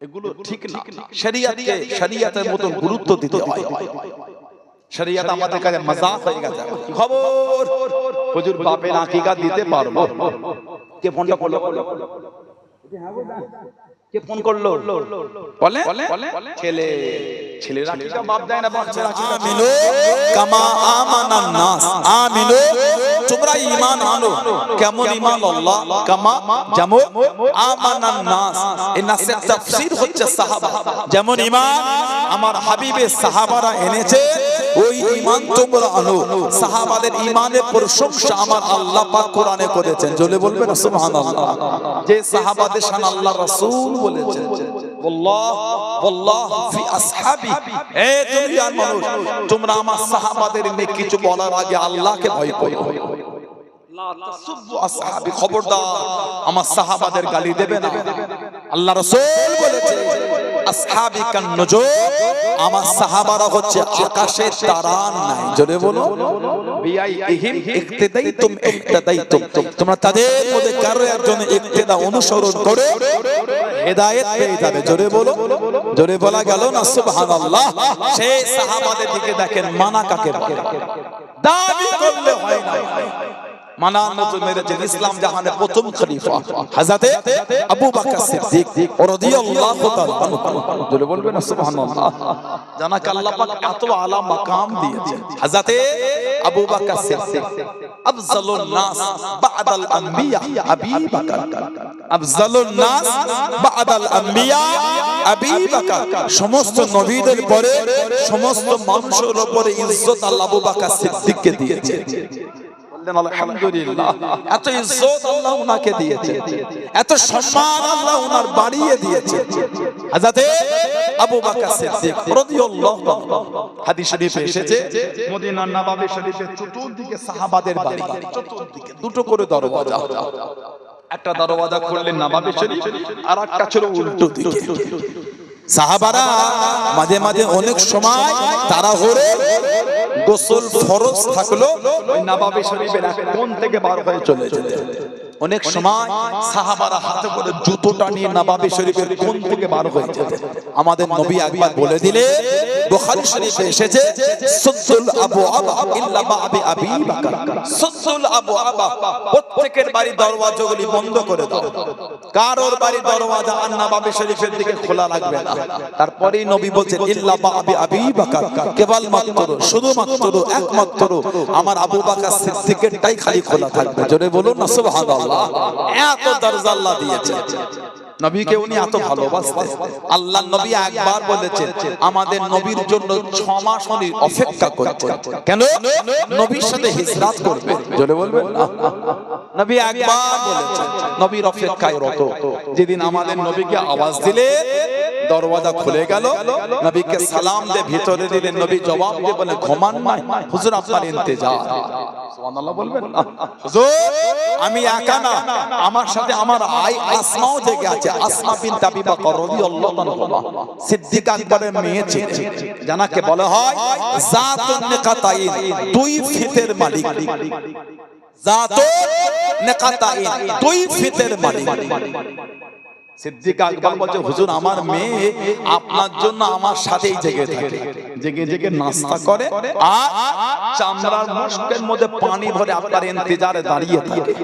এগুলো ঠিক না। শরিয়াতকে শরিয়াতের মতো গুরুত্ব দিতে হয়। শরিয়াত আমাদের কাছে মজাক হয়ে গেছে। খবর। হুজুর বাপের আকিকা দিতে পারব। কে ফোনটা করল? কে ফোন করল? বলে? ছেলে। ছেলের আকিকা বাপ দেয় না বাচ্চার আকিকা আমিনু কামা আমানান নাস আমিনু তোমরা ঈমান আনো। কেমন ঈমান? আল্লাহ কামা যেমন আমানান নাস। এই নাসের তাফসীর হচ্ছে সাহাবা। যেমন ঈমান আমার হাবিবে সাহাবারা এনেছে ওই ঈমান তোমরা আনো। সাহাবাদের ঈমানের প্রশংসা আমার আল্লাহ পাক কোরআনে করেছেন। জলে বলবেন সুবহানাল্লাহ। যে সাহাবাদের শান আল্লাহ রাসূল বলেছেন আল্লাহ আল্লাহ ফি আসহাবি। এ দুনিয়ার মানুষ তোমরা আমার সাহাবাদের নিয়ে কিছু বলার আগে আল্লাহকে ভয় করো। খবরদার। আমার সাহাবাদের গালি দেবে না। আল্লাহ রাসূল বলেছে আসহাবি কান আমার সাহাবারা হচ্ছে আকাশের তারা নাই। জোরে বলো। বিআই ইহিম ইক্তেদাইতুম। ইক্তেদাইতুম। তোমরা তাদের মধ্যে কারও একজন ইক্তেদা অনুসরণ করে হেদায়েত পেয়ে যাবে। জোরে বলো। জোরে বলা গেল না সুবহানাল্লাহ। সেই সাহাবাদের দিকে দেখেন মানা কাকে বলে? দাবি করলে হয় না। মানার মতো মেরেছেন ইসলাম জাহানের প্রথম খলিফা। হযরতে আবু বকর সিদ্দিক রাদিয়াল্লাহু তাআলা আনহু। বলবেন সুবহানাল্লাহ। জানাকে আল্লাহ পাক এত আলা মাকাম দিয়েছে হযরতে আবু বকর সিদ্দিক আফজালুন নাস বাদাল আম্বিয়া আবি বকর। আফজালুন নাস বাদাল আম্বিয়া আবি বকর। সমস্ত নবীদের পরে সমস্ত মানুষের উপরে ইজ্জত আল্লাহ আবু বকর সিদ্দিককে দিয়েছে। বললেন, আলহামদুলিল্লাহ। এত ইজ্জত আল্লাহ দিয়েছে এত সম্মান আল্লাহ বাড়িয়ে দিয়েছে হযরতে আবু সিদ্দিক রাদিয়াল্লাহু হাদিস শরীফে এসেছে, মদিনার চতুর্দিকে সাহাবাদের বাড়ি। চতুর্দিকে, দুটো করে দরওয়াজা। একটা দরওয়াজা খুললেন নবাবী শরীফ, আর একটা ছিল উল্টো দিকে। সাহাবারা মাঝে মাঝে অনেক সময় তারা হরে গোসল ফরজ থাকল নবাবী শরীফের কোণ থেকে বার হয়ে চলে যেতে। অনেক সময় সাহাবারা হাতে করে জুতোটা নিয়ে নবাবী শরীফের কোন থেকে বার হয়ে যেত। আমাদের নবী একবার বলে দিলে বুখারী শরীফে এসেছে, সুদ্দুল আবু আবা ইল্লা বাবি আবি বকর। সুদ্দুল আবু আবা প্রত্যেকের বাড়ি দরওয়াজাগুলি বন্ধ করে দাও। কারোর বাড়ি দরওয়াজা আর নবাবী শরীফের দিকে খোলা রাখবে না। তারপরেই নবী বলছেন, ইল্লা বাবি আবি বকর। কেবল মাত্র শুধুমাত্র, একমাত্র আমার আবু বকর সিদ্দিকেরটাই খালি খোলা থাকবে। জোরে বলুন না, সুবহানাল্লাহ। এত দরজা আল্লাহ দিয়েছে। নবীকে উনি এত ভালোবাসতেন। আল্লাহ নবী একবার বলেছেন আমাদের নবীর জন্য ছ মাস উনি অপেক্ষা করছেন। কেন? নবীর সাথে হিজরাত করবে জোরে বলবেন? না? নবী একবার বলেছেন নবীর অপেক্ষায় রত। যেদিন আমাদের নবীকে আওয়াজ দিলে দরওয়াজা খুলে গেল। নবীকে সালাম দিয়ে ভিতরে দিলেন। নবী জবাব দিয়ে বলে ঘুমান নাই। হুজুর, আপনার ইন্তেজার। সুবহানাল্লাহ বলবেন? না হুজুর, আমি একা না। আমার সাথে আমার আই আসমাও জেগে আছে। আসমা বিনতে আবি বকর রাদিয়াল্লাহু তাআলা সিদ্দিক আকবরের মেয়ে ছিল। জানাকে বলা হয় জাতুন নিকাতাইন। দুই ফিতের মালিক। জাতুন নিকাতাইন। দুই ফিতের মালিক। সিদ্দিক আকবর বলছে, হুজুর, আমার মেয়ে আপনার জন্য আমার সাথেই জেগে থাকে। জেগে জেগে নাস্তা করে আর চামড়ার মুষ্কের মধ্যে পানি ভরে আপনার দাঁড়িয়ে থাকে।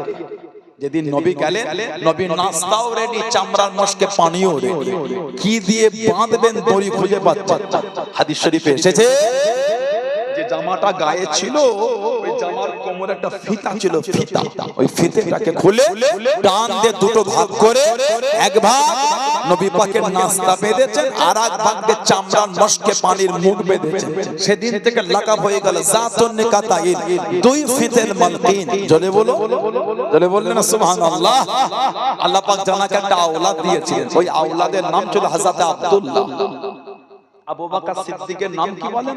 যেদিন নবী গেলেন, নবী নাস্তাও রেডি চামড়ার মস্কে পানিও রেডি কি দিয়ে বাঁধবেন দড়ি খুঁজে পাচ্ছেন? হাদিস শরীফে এসেছে যে জামাটা গায়ে ছিল একটা ফিতা ছিল ফিতা। ওই ফিতেটাকে খুলে টান দিয়ে দুটো ভাগ করে এক ভাগ নবী পাকের নাস্তা বেঁধেছেন আর এক ভাগ দিয়ে চামড়ার মস্কে পানির মুখ বেঁধেছেন। সেদিন থেকে লাকাব হয়ে গেল জাতুন নিকাতাইন। দুই ফিতের মালকিন। জলে বলো। জলে বললেন না সুবহানাল্লাহ। আল্লাহ পাক জানাকে একটা আওলাদ দিয়েছিলেন। ওই আওলাদের নাম ছিল হযরত আব্দুল্লাহ। আবু বকর সিদ্দিকের নাম কি বলেন?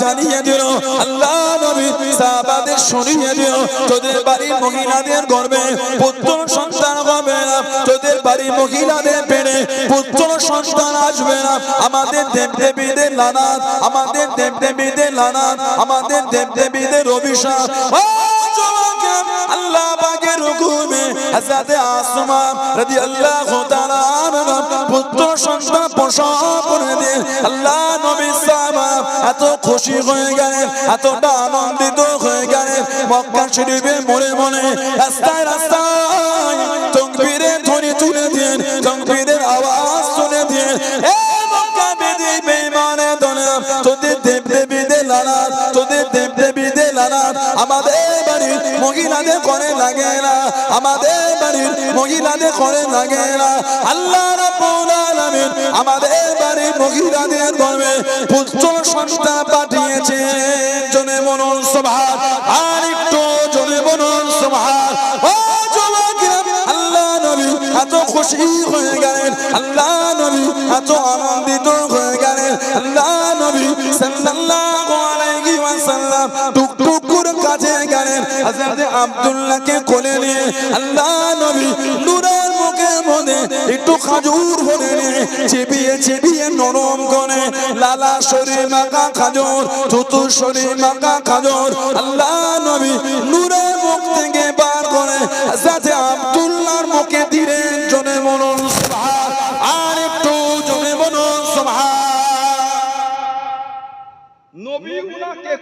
জানিয়ে দিল আল্লাহ নবী সাহাবাদের শুনিয়ে দিল তোদের বাড়ির মহিলাদের গর্বে পুত্র সন্তান হবে না। তোদের বাড়ির মহিলাদের পেটে পুত্র সন্তান আসবে না। আমাদের দেব দেবীদের লানাত আমাদের দেব দেবীদের লানাত আমাদের দেব দেবীদের অভিশাপ আল্লাহ পাকের হুকুমে হযরত আসমা রাদিয়াল্লাহু তাআলা পুত্র সন্তান প্রসব করে দেন আল্লাহ নবী সাহাবা এত খুশি হয়ে গেলেন, এতটা আনন্দিত হয়ে গেলেন। মক্কা শরীফে মরে মনে রাস্তায় রাস্তায় আমাদের বাড়ির মহিলাদের করে লাগে না, আমাদের বাড়ির মহিলাদের করে লাগে না। আল্লাহ রাব্বুল আলামিন আমাদের বাড়ির মহিলাদের গর্বে পুত্র সন্তান পাঠিয়েছে। জনে মনুন সুবহান, আর একটু জনে মনুন যুবকেরা আল্লাহ নবী এত খুশি হয়ে গেলেন, আল্লাহ নবী এত আনন্দিত হয়ে গেলেন, আল্লাহ নবী সাল্লাল্লাহু ওয়াসাল্লাম টুক টুক কাছে গেলেন। হযরত আব্দুল্লাহকে কোলে নিয়ে আল্লাহ নবী নূরের মুখে মনে একটু খাজুর ভরে নিয়ে চেপিয়ে চেপিয়ে নরম করে লালা শরীর মাখা খাজুর, থুতু শরীর মাখা খাজুর, আল্লাহ নবী নূরের মুখ থেকে বার করে হযরত আব্দুল্লাহর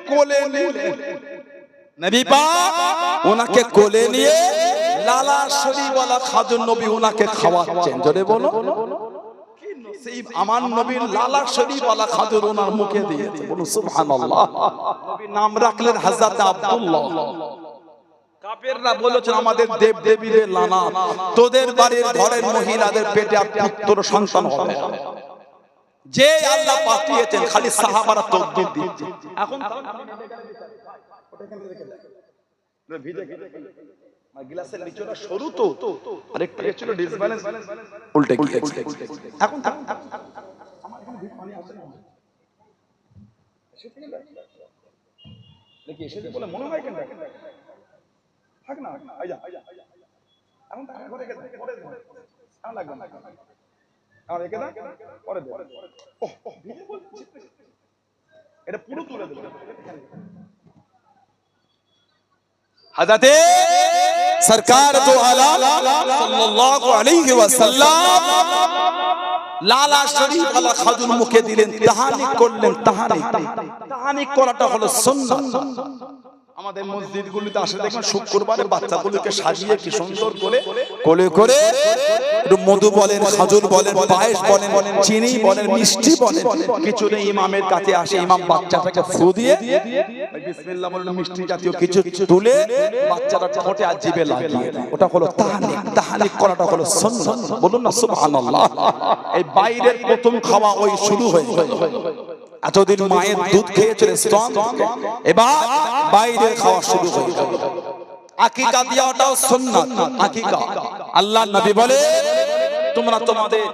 কোলে নবী ওনাকে কোলে নিয়ে লালা শরীওয়ালা খাজুর নবী ওনাকে খাওয়াচ্ছেন। জোরে বলো। আমার নবীর লালা শরীফওয়ালা ওনার মুখে নাম রাখলেন আব্দুল্লাহ। আমাদের লানা তোদের বাড়ির ঘরের মহিলাদের পেটে পুত্র সন্তান হবে। যে আল্লাহ পাঠিয়েছেন খালি সাহাবারা তকবীর দিচ্ছে এখন গিলাসের নিচটা সরু তো আর একটু ছিল ডিসব্যালেন্স উল্টে গিয়েছে এখন। আমার পানি আসে না। এসে দেখ। দেখি এসেছে বলে মনে হয় কেন থাক না আই যা আই যা এখন থাক, ঘরে ঘরে এখন লাগবে না আর রেখে দাও পরে দেবো। এটা পুরো তুলে দেবো। হাজাতে সরকার তো আলা সাল্লাল্লাহু আলাইহি ওয়াসাল্লাম লালা শরীফ আলা খাদুর মুখে দিলেন, তাহানিক করলেন, তাহানিক। তাহানিক করাটা হলো সুন্নাত। আমাদের মসজিদগুলিতে আসে দেখবেন শুক্রবারে বাচ্চাগুলোকে সাজিয়ে কি সুন্দর করে কোলে করে মধু বলেন খাজুর বলেন পায়েস বলেন চিনি বলেন মিষ্টি বলেন। কিছু নেই ইমামের কাছে আসে ইমাম বাচ্চাটাকে ফু দিয়ে বিসমিল্লাহ বলেন মিষ্টি জাতীয় কিছু তুলে বাচ্চাটা ঠোঁটে আর জিভে লাগিয়ে ওটা হলো তাহানিক তাহানিক করাটা হলো সুন্নাত। বলুন না সুবহানাল্লাহ। এই বাইরের প্রথম খাওয়া ওই শুরু হয়ে যায়। এতদিন মায়ের দুধ খেয়েছিল স্ট্রং এবার বাইরে খাওয়া শুরু হয়ে গেল। আকিকা আকিকা। আল্লাহ নবী বলে, তোমরা তোমাদের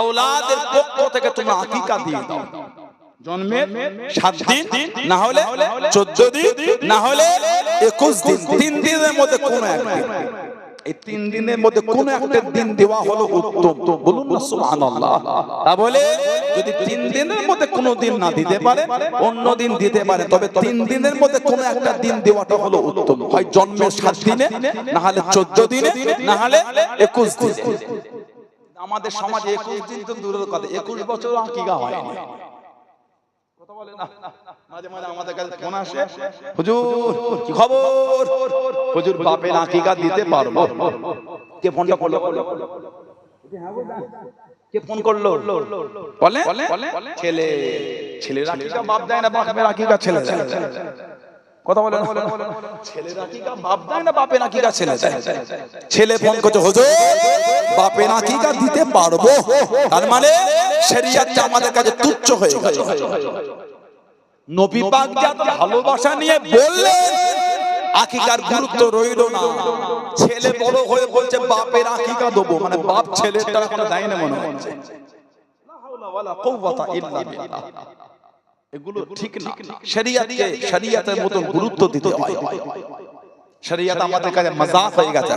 আওলাদের পক্ষ থেকে তোমরা আকিকা দিয়ে দাও। জন্মের সাত দিন, না হলে চোদ্দ দিন, না হলে একুশ দিন, তিন দিনের মধ্যে কোনো একদিন। এই তিন দিনের মধ্যে কোন একটা দিন দেওয়া হলো উত্তম। বলুন না সুবহানাল্লাহ। তা বলে যদি তিন দিনের মধ্যে কোনো দিন না দিতে পারে অন্য দিন দিতে পারে তবে তিন দিনের মধ্যে কোনো একটা দিন দেওয়াটা হলো উত্তম। হয় জন্মের সাত দিনে না হলে চোদ্দ দিনে না হলে একুশ দিনে। আমাদের সমাজে একুশ দিন তো দূরের কথা একুশ বছর আকিকা হয়নি কথা বলে না। মাঝে মাঝে আমাদের কাছে ফোন আসে হুজুর কি খবর? হুজুর বাপের আকিকা দিতে পারব। কে ফোনটা করল? কে ফোন করল? বলে? ছেলে। ছেলের বাপ দেয় না বাপের আকিকা ছেলে কথা বলেন। ছেলের বাপ দেয় না ছেলে দেয়? ছেলে ফোন করছে হুজুর বাপের আকিকা দিতে পারব? তার মানে শরীয়তটা আমাদের কাছে তুচ্ছ হয়ে গেল। নবী পাক যা ভালোবাসা নিয়ে বললেন আকিকার গুরুত্ব রইল না। ছেলে বড় হয়ে বলছে বাপের আকিকা দেবো। মানে বাপ ছেলেটা দেয় না মনে হচ্ছে। এগুলো ঠিক না। শরিয়াতকে শরিয়াতের মতো গুরুত্ব দিতে হয়। শরিয়াত আমাদের কাছে মজা হয়ে গেছে।